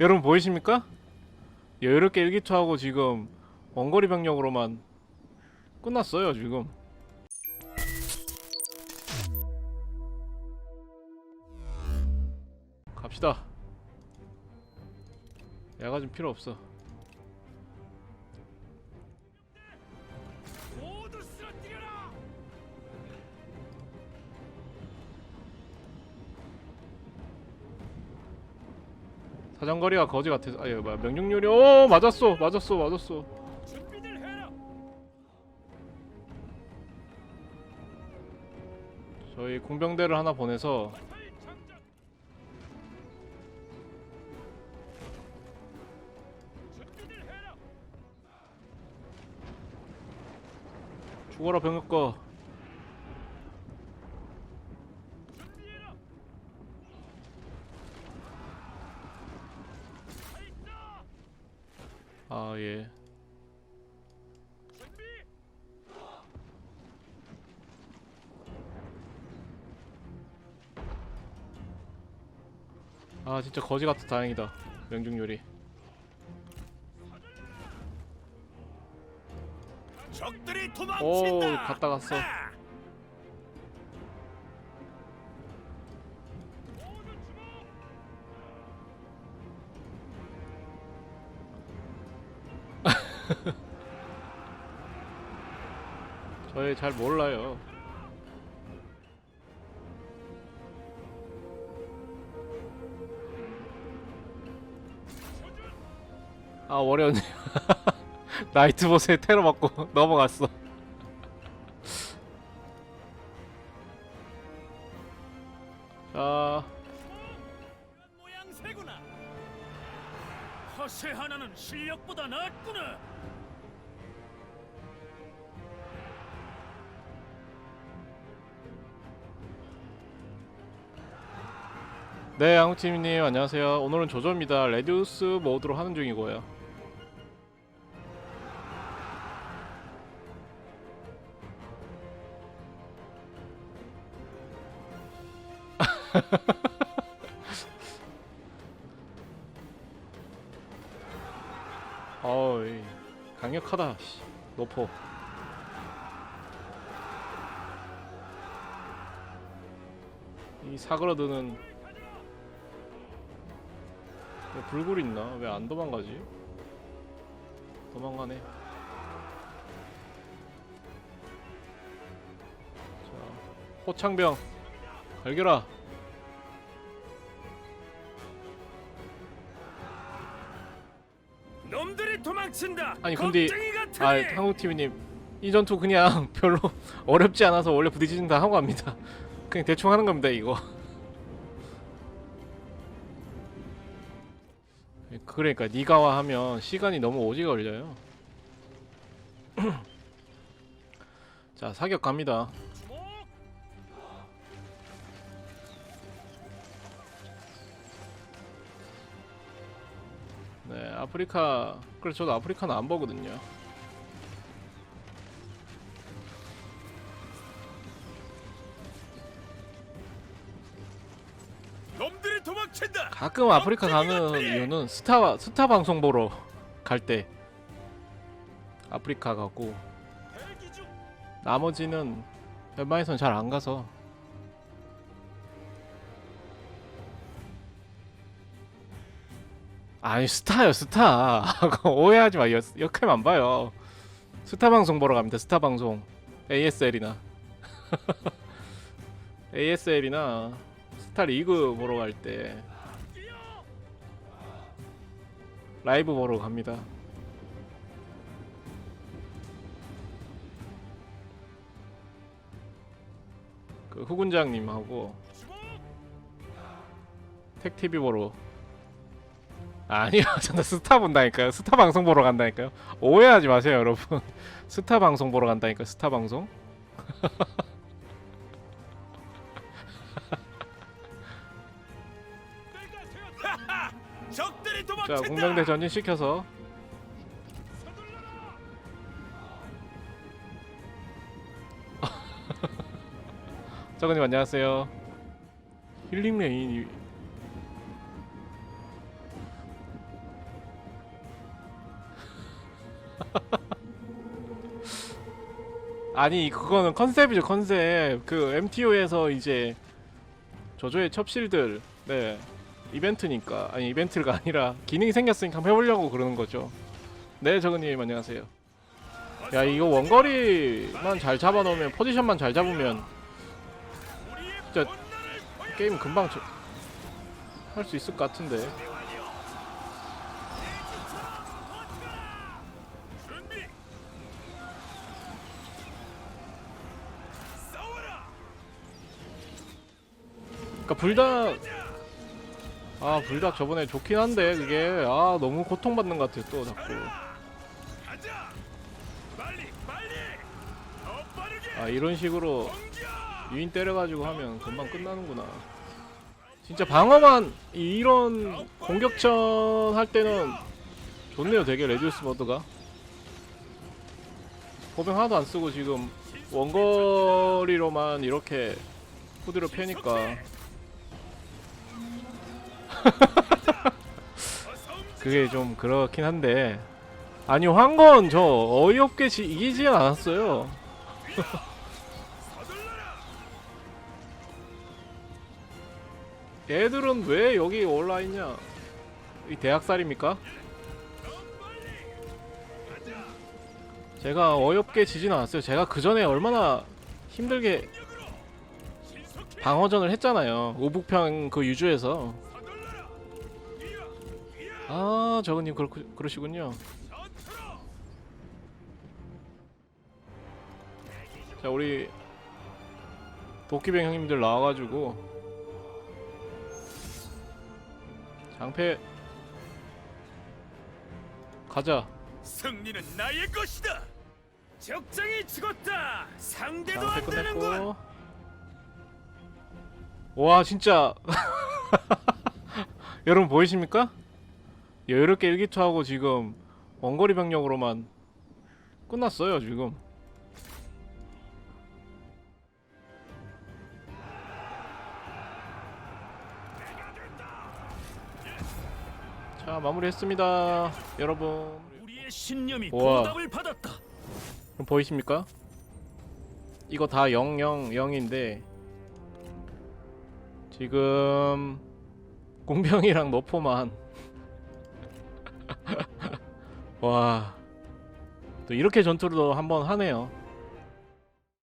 여러분 보이십니까? 여유롭게 일기투하고 지금 원거리 병력으로만 끝났어요 지금. 갑시다. 야가 좀 필요 없어 사정거리가 거지 같아서 아유 뭐야 명중률이 오 맞았어 맞았어 맞았어! 저희 공병대를 하나 보내서! 죽어라 병력거 준비해라! 발사! 아예 준비! 아 진짜 거지 같아 다행이다 명중률이 적들이 오 도망친다! 갔다 갔어 저희 잘 몰라요 아 월요네 나이트봇에 테러 맞고 넘어갔어 자 모양새구나. 허세 하나는 실력보다 낫구나. 네, 양우팀님 안녕하세요. 오늘은 조조입니다. 레디우스 모드로 하는 중이고요. 어이 강력하다. 씨. 노포. 이 사그러드는 왜 불굴 있나? 왜 안 도망가지? 도망가네. 자, 호창병 갈겨라. 놈들이 도망친다. 아니, 근데- 겁쟁이 아, 같으니. 한국TV님 이 전투 그냥 별로 어렵지 않아서 원래 부딪힌다 하고 합니다. 그냥 대충 하는 겁니다 이거. 그러니까 니가와 하면 시간이 너무 오지 걸려요. 자 사격 갑니다. 네 아프리카 그래 저도 아프리카는 안 보거든요. 가끔 아프리카 가는 이유는 스타 스타 방송 보러 갈 때 아프리카 가고. 나머지는 웬만해선 잘 안 가서. 아니 스타요 스타. 오해하지 마. 역, 역할만 봐요. 스타 방송 보러 갑니다 스타 방송. ASL이나. ASL이나 스타 리그 보러 갈 때! 라이브 보러 갑니다 그 후군장님하고! 택티비 보러 아니요 저는 스타 본다니까요 스타 방송 보러 간다니까요 오해하지 마세요 여러분 스타 방송 보러 간다니까요 스타 방송 자 아, 공병대 전진시켜서. 저그님 안녕하세요. 힐링레인 아니 그거는 컨셉이죠 컨셉. 그 MTO에서 이제 저조의 첩실들. 네. 이벤트니까 아니 이벤트가 아니라 기능이 생겼으니까 한번 해보려고 그러는 거죠 네 저그님 안녕하세요 야 이거 원거리만 잘 잡아놓으면 포지션만 잘 잡으면 진짜. 게임 금방 할 수 있을 것 같은데. 그니까 불닭 아 불닭 저번에 좋긴 한데 그게 아 너무 고통받는 것 같아 또 자꾸. 아 이런 식으로. 유인 때려가지고 하면 금방 끝나는구나 진짜 방어만 이런 공격전 할 때는 좋네요 되게 레디우스 모드가 고병 하나도 안 쓰고 지금 원거리로만 이렇게 후드를 움직여. 그게 좀 그렇긴 한데 아니 황건 저 어이없게 지, 이기진 않았어요. 얘들은 왜 여기 올라 있냐 이 대학살입니까? 제가 어이없게 지진 않았어요 제가 그 전에 얼마나 힘들게. 방어전을 했잖아요 오북평 그 유주에서. 아 저거님 그렇, 그러시군요. 자 우리 도끼병 형님들 나와가지고 장패 가자 승리는 나의 것이다. 적장이 죽었다. 상대도 장패 안 되는군. 끝냈고 와 진짜 여러분 보이십니까? 여유롭게 일기투하고 지금 원거리 병력으로만 끝났어요 지금 자 마무리했습니다 여러분 우리의 신념이 우와. 보답을 받았다. 그럼 보이십니까? 이거 다 000인데 지금 공병이랑 너포만 와. 또 이렇게 전투를 한번 하네요.